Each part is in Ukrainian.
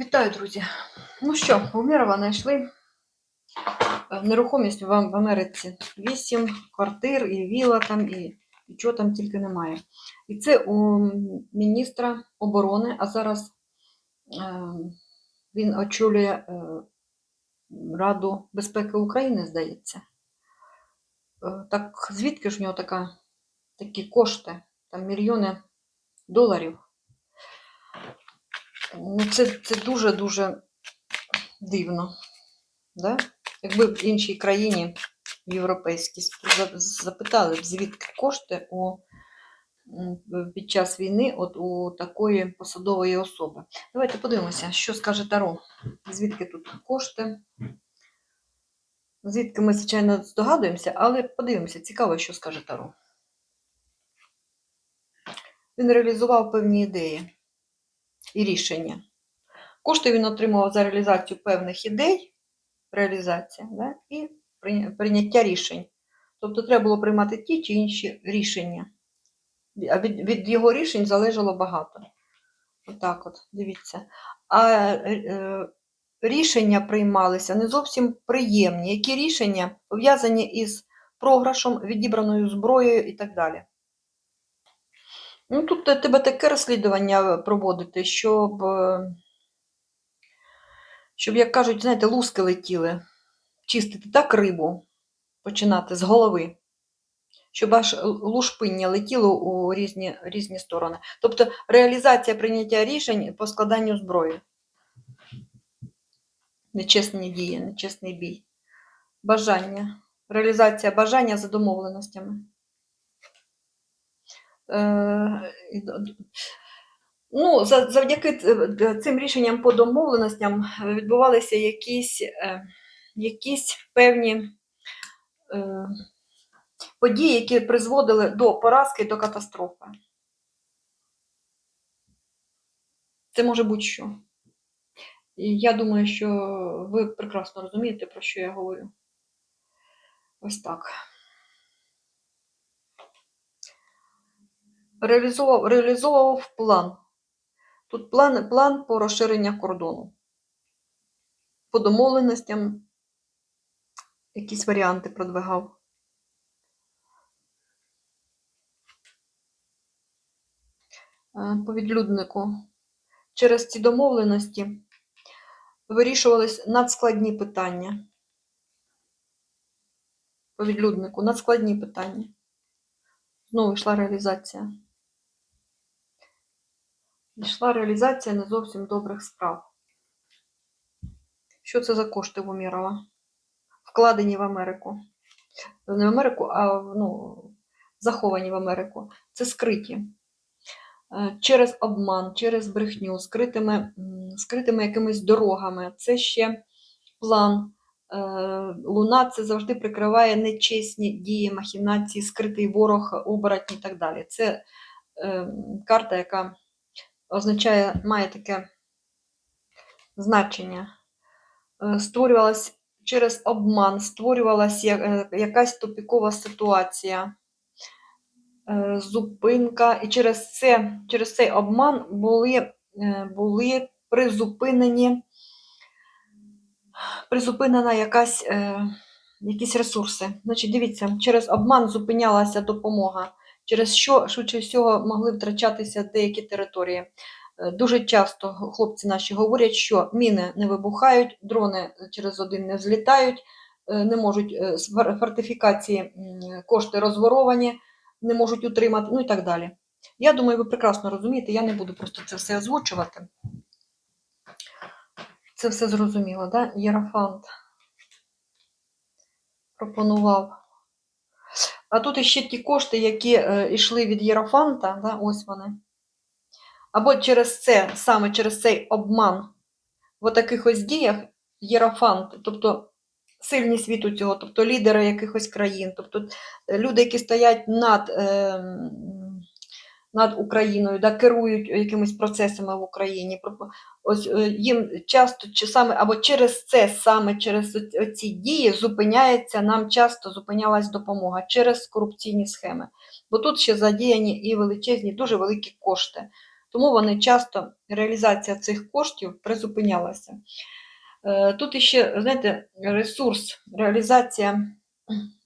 Вітаю, друзі! Ну що, Умірова знайшли е, нерухомість в в Америці. Вісім квартир і віла там, і, чого там тільки немає. І це у міністра оборони, а зараз е, він очолює е, Раду безпеки України, здається. Так звідки ж в нього така, такі кошти, там мільйони доларів? Ну, це, дуже-дуже дивно. Да? Якби в іншій країні європейській запитали б, звідки кошти у, під час війни от у такої посадової особи. Давайте подивимося, що скаже Таро. Звідки тут кошти? Звідки ми, звичайно, здогадуємося, але подивимося, цікаво, що скаже Таро. Він реалізував певні ідеї і рішення. Кошти він отримував за реалізацію певних ідей, реалізація, да? і прийняття рішень. Тобто треба було приймати ті чи інші рішення. А від, від його рішень залежало багато. Отак от, дивіться. А е, е, рішення приймалися не зовсім приємні. Які рішення пов'язані із програшом, відібраною зброєю і так далі. Ну, тут те- тебе таке розслідування проводити, щоб, е, щоб, як кажуть, знаєте, луски летіли, чистити так рибу, починати з голови, щоб аж лушпиння летіло у різні, різні сторони. Тобто реалізація прийняття рішень по складанню зброї. Нечесні дії, нечесний бій. Бажання. Реалізація бажання за домовленостями. Е, Ну, завдяки цим рішенням по домовленостям е, відбувалися якісь, е, якісь певні е, події, які призводили до поразки, до катастрофи. Це може будь-що. І я думаю, що ви прекрасно розумієте, про що я говорю. Ось так. Реалізовував, реалізовував план. Тут план, план по розширення кордону. По домовленостям якісь варіанти продвигав. Е, По відлюднику. Через ці домовленості вирішувались надскладні питання. По відлюднику надскладні питання. Знову йшла реалізація. Йшла реалізація не зовсім добрих справ. Що це за кошти в? Вкладені в Америку. Не в Америку, а ну, заховані в Америку. Це скриті. Е, Через обман, через брехню, скритими, скритими якимись дорогами. Це ще план. Е, Луна це завжди прикриває нечесні дії, махінації, скритий ворог, оборотні і так далі. Це е, карта, яка означає, має таке значення. Е, Створювалась через обман, створювалася е, якась тупікова ситуація, е, зупинка, і через, це, через цей обман були, були призупинені, призупинена якась, якісь ресурси. Значить, дивіться, через обман зупинялася допомога, через що, швидше всього, могли втрачатися деякі території. Е, Дуже часто хлопці наші говорять, що міни не вибухають, дрони через один не злітають, е, не можуть е, з фортифікації кошти розворовані, не можуть утримати, ну і так далі. Я думаю, ви прекрасно розумієте, я не буду просто це все озвучувати. Це все зрозуміло, да? Єрофант пропонував. А тут іще ті кошти, які е, йшли від Єрофанта, да? ось вони. Або через це, саме через цей обман в таких ось діях Єрофант, тобто сильні світу цього, тобто лідери якихось країн, тобто е, люди, які стоять над, ем, над Україною, да, керують якимись процесами в Україні. Ось е, їм часто чи саме або через це, саме через ці дії зупиняється, нам часто зупинялась допомога через корупційні схеми. Бо тут ще задіяні і величезні, дуже великі кошти. Тому вони часто, реалізація цих коштів призупинялася. Е, Тут іще, знаєте, ресурс, реалізація,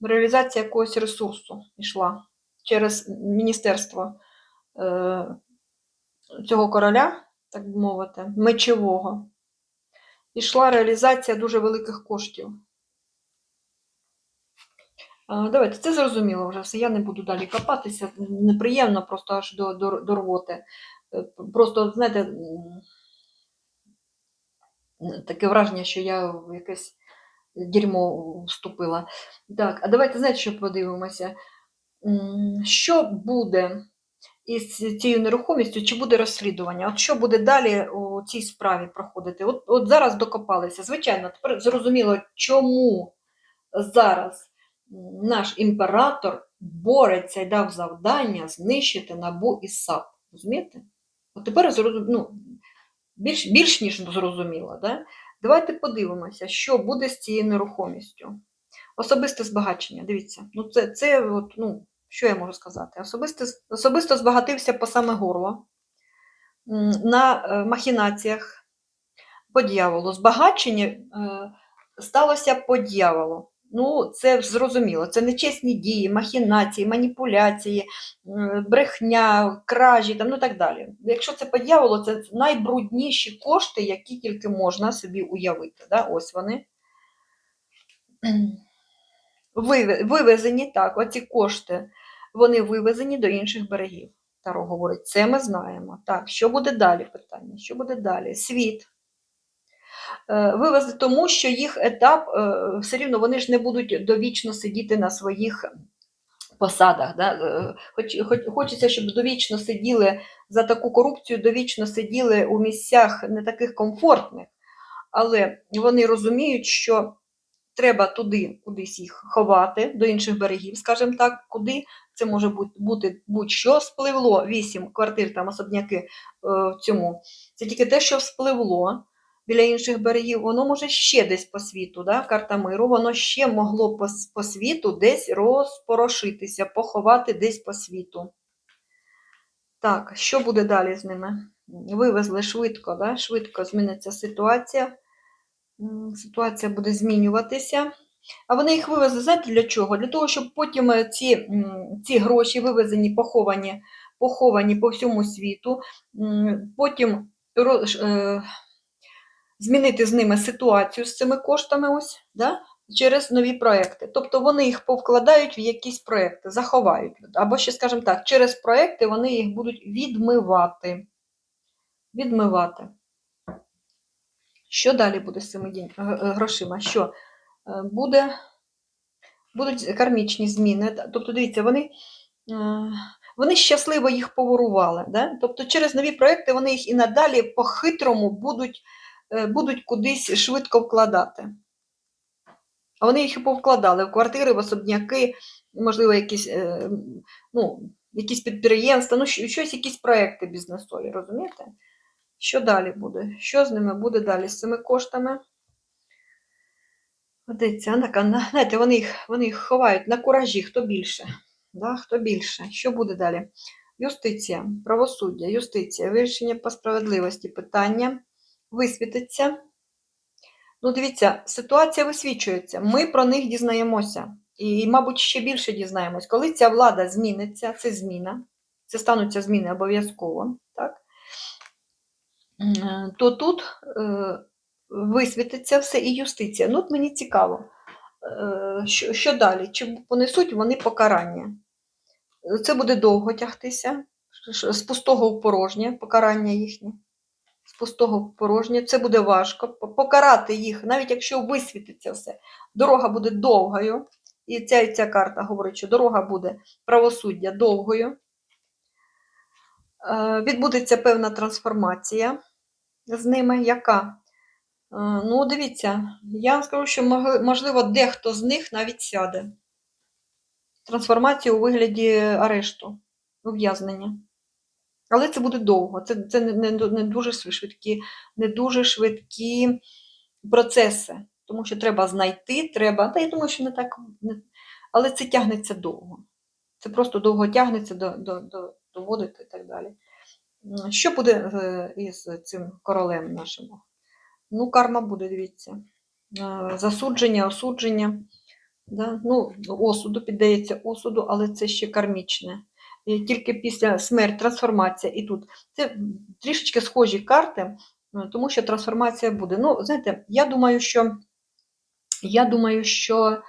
реалізація якогось ресурсу йшла через міністерство е, цього короля, так би мовити, мечового. Ішла реалізація дуже великих коштів. Давайте, це зрозуміло вже все. Я не буду далі копатися. Неприємно просто аж до, до, до рвоти. Е, Просто, знаєте, таке враження, що я в якесь дерьмо вступила. Так, а давайте, знаєте, що подивимося? Що буде із цією нерухомістю, чи буде розслідування? От що буде далі у цій справі проходити? От, от зараз докопалися. Звичайно, тепер зрозуміло, чому зараз наш імператор бореться і дав завдання знищити набу і САП. Розумієте? От тепер ну, більш, більш ніж зрозуміло. Да? Давайте подивимося, що буде з цією нерухомістю. Особисте збагачення, дивіться, ну це, це от, ну, що я можу сказати? Особисто, особисто збагатився по саме горло на е, махінаціях по дьяволу. Збагачення е, сталося по дьяволу. Ну, це зрозуміло. Це нечесні дії, махінації, маніпуляції, брехня, кражі, там, ну так далі. Якщо це по дьяволу, це найбрудніші кошти, які тільки можна собі уявити. Да? Ось вони. Вивезені, так, оці кошти, вони вивезені до інших берегів. Таро говорить, це ми знаємо. Так, що буде далі питання? Що буде далі? Світ. Е, Вивезли тому, що їх етап, е, все рівно вони ж не будуть довічно сидіти на своїх посадах. Да? Е, Хоч, хоч, хочеться, щоб довічно сиділи за таку корупцію, довічно сиділи у місцях не таких комфортних, але вони розуміють, що треба туди кудись їх ховати, до інших берегів, скажімо так, куди це може бути, будь-що спливло, вісім квартир, там особняки е, в цьому. Це тільки те, що вспливло біля інших берегів, воно може ще десь по світу, да? карта миру, воно ще могло по, по світу десь розпорошитися, поховати десь по світу. Так, що буде далі з ними? Вивезли швидко, да? швидко зміниться ситуація. Ситуація буде змінюватися. А вони їх вивезли, знаєте, для чого? Для того, щоб потім е, ці, ці гроші вивезені, поховані, поховані по всьому світу, потім ро- ш- е, змінити з ними ситуацію з цими коштами ось, да? через нові проекти. Тобто вони їх повкладають в якісь проекти, заховають. Або ще, скажімо так, через проекти вони їх будуть відмивати. Відмивати. Що далі буде з цими г- г- грошима? Що Е, буде, будуть кармічні зміни. Тобто, дивіться, вони, е, вони щасливо їх поворували. Да? Тобто, через нові проекти вони їх і надалі по-хитрому будуть, е, будуть кудись швидко вкладати. А вони їх і повкладали в квартири, в особняки, можливо, якісь, е, ну, якісь підприємства, ну, щось, якісь проекти бізнесові, розумієте? Що далі буде? Що з ними буде далі з цими коштами? Годиться, на, на, знаєте, вони їх, вони їх ховають на куражі, хто більше. Да? Хто більше? Що буде далі? Юстиція, правосуддя, юстиція, вирішення по справедливості питання висвітиться. Ну, дивіться, ситуація висвічується. Ми про них дізнаємося. І, мабуть, ще більше дізнаємось. Коли ця влада зміниться, це зміна, це стануться зміни обов'язково, так? То тут е, висвітиться все і юстиція. Ну, от мені цікаво, е, що, що далі? Чи понесуть вони покарання? Це буде довго тягтися, з пустого в порожнє, покарання їхнє. З пустого в порожнє. Це буде важко. Покарати їх, навіть якщо висвітиться все, дорога буде довгою. І ця, і ця карта говорить, що дорога буде правосуддя довгою. Е, Відбудеться певна трансформація з ними, яка? Е, Ну, дивіться, я вам скажу, що можливо, дехто з них навіть сяде. Трансформація у вигляді арешту, ув'язнення. Але це буде довго. Це, це не, не, не дуже швидкі, не дуже швидкі процеси. Тому що треба знайти, треба. Та я думаю, що не так. Не, але це тягнеться довго. Це просто довго тягнеться до, до, до, доводити і так далі. Що буде е, із цим королем нашим? Ну, карма буде, дивіться. Е, Засудження, осудження. Да? Ну, осуду піддається осуду, але це ще кармічне. І тільки після смерть, трансформація і тут. Це трішечки схожі карти, е, тому що трансформація буде. Ну, знаєте, я думаю, що я думаю, що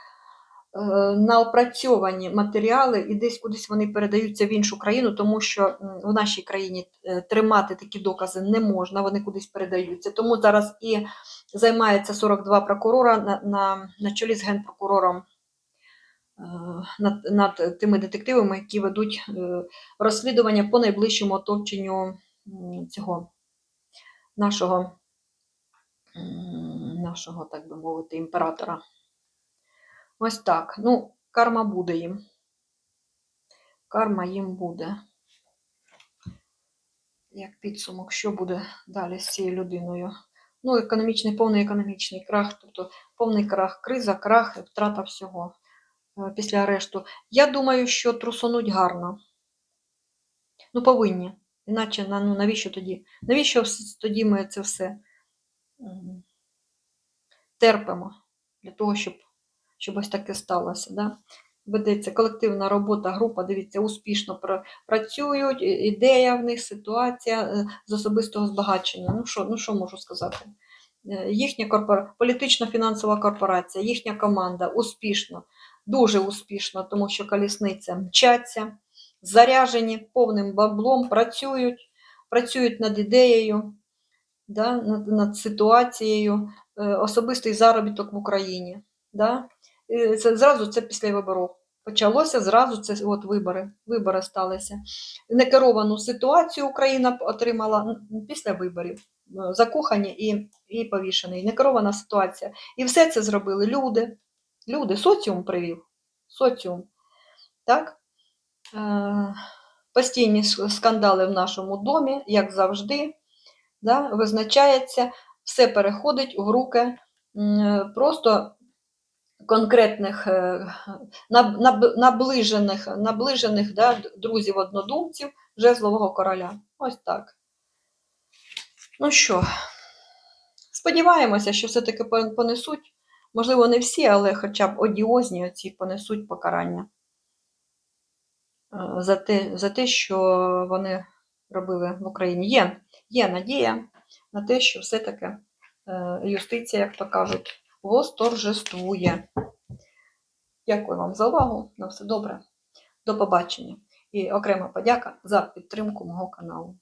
на опрацьовані матеріали і десь кудись вони передаються в іншу країну, тому що в нашій країні е, тримати такі докази не можна, вони кудись передаються. Тому зараз і займається 42 прокурора на, на, на чолі з генпрокурором е, над, над тими детективами, які ведуть е, розслідування по найближчому оточенню цього нашого, нашого, так би мовити, імператора. Ось так. Ну, карма буде їм. Карма їм буде. Як підсумок, що буде далі з цією людиною? Ну, економічний, повний економічний крах, тобто повний крах, криза, крах, втрата всього е, після арешту. Я думаю, що трусонуть гарно. Ну, повинні. Іначе ну, навіщо тоді? Навіщо тоді ми це все терпимо для того, щоб, щоб ось таке сталося. Да? Ведеться колективна робота, група, дивіться, успішно працюють, ідея в них, ситуація е, з особистого збагачення. Ну що, ну що можу сказати? Е, Їхня корпора... політично-фінансова корпорація, їхня команда успішно, дуже успішно, тому що колісниця мчаться, заряжені повним баблом, працюють, працюють над ідеєю, да, над, над ситуацією, е, особистий заробіток в Україні. Да? Це, зразу це після виборів. Почалося зразу це от вибори. Вибори сталися. Некеровану ситуацію Україна отримала після виборів. Е, Закохані і, і повішений. Некерована ситуація. І все це зробили люди. Люди, соціум привів. Соціум. Так? Е, постійні скандали в нашому домі, як завжди да, визначається, все переходить в руки просто конкретних е, наб- наб- наближених, наближених да, друзів-однодумців жезлового короля. Ось так. Ну що, сподіваємося, що все-таки понесуть, можливо, не всі, але хоча б одіозні оці понесуть покарання е, за те, за те, що вони робили в Україні. Є, є надія на те, що все-таки е, юстиція, як то кажуть, восторжествує. Дякую вам за увагу. На все добре. До побачення. І окрема подяка за підтримку мого каналу.